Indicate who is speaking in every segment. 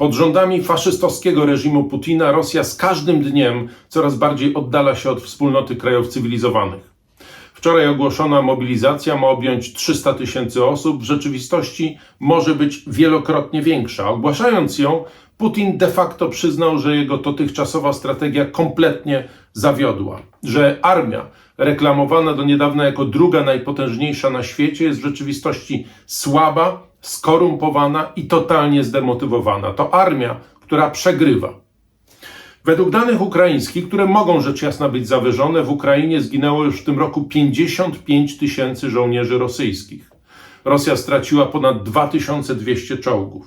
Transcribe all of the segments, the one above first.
Speaker 1: Pod rządami faszystowskiego reżimu Putina Rosja z każdym dniem coraz bardziej oddala się od wspólnoty krajów cywilizowanych. Wczoraj ogłoszona mobilizacja ma objąć 300 tysięcy osób, w rzeczywistości może być wielokrotnie większa. Ogłaszając ją, Putin de facto przyznał, że jego dotychczasowa strategia kompletnie zawiodła, że armia, reklamowana do niedawna jako druga najpotężniejsza na świecie, jest w rzeczywistości słaba, skorumpowana i totalnie zdemotywowana. To armia, która przegrywa. Według danych ukraińskich, które mogą rzecz jasna być zawyżone, w Ukrainie zginęło już w tym roku 55 tysięcy żołnierzy rosyjskich. Rosja straciła ponad 2200 czołgów.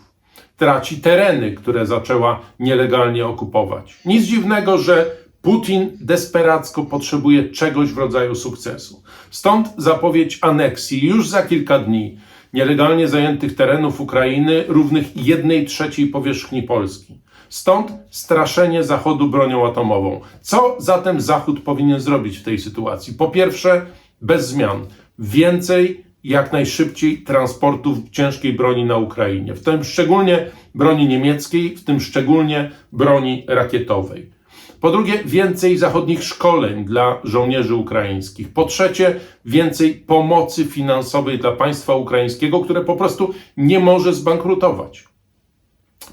Speaker 1: Traci tereny, które zaczęła nielegalnie okupować. Nic dziwnego, że Putin desperacko potrzebuje czegoś w rodzaju sukcesu. Stąd zapowiedź aneksji już za kilka dni nielegalnie zajętych terenów Ukrainy równych jednej trzeciej powierzchni Polski. Stąd straszenie Zachodu bronią atomową. Co zatem Zachód powinien zrobić w tej sytuacji? Po pierwsze, bez zmian. Więcej, jak najszybciej transportów ciężkiej broni na Ukrainie, w tym szczególnie broni niemieckiej, w tym szczególnie broni rakietowej. Po drugie, więcej zachodnich szkoleń dla żołnierzy ukraińskich. Po trzecie, więcej pomocy finansowej dla państwa ukraińskiego, które po prostu nie może zbankrutować.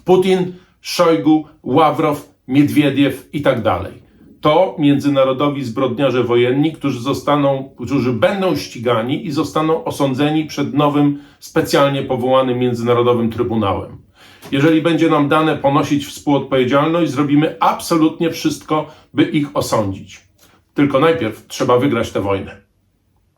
Speaker 1: Putin, Szojgu, Ławrow, Miedwiediew i tak dalej. To międzynarodowi zbrodniarze wojenni, którzy zostaną, którzy będą ścigani i zostaną osądzeni przed nowym, specjalnie powołanym międzynarodowym trybunałem. Jeżeli będzie nam dane ponosić współodpowiedzialność, zrobimy absolutnie wszystko, by ich osądzić. Tylko najpierw trzeba wygrać tę wojnę.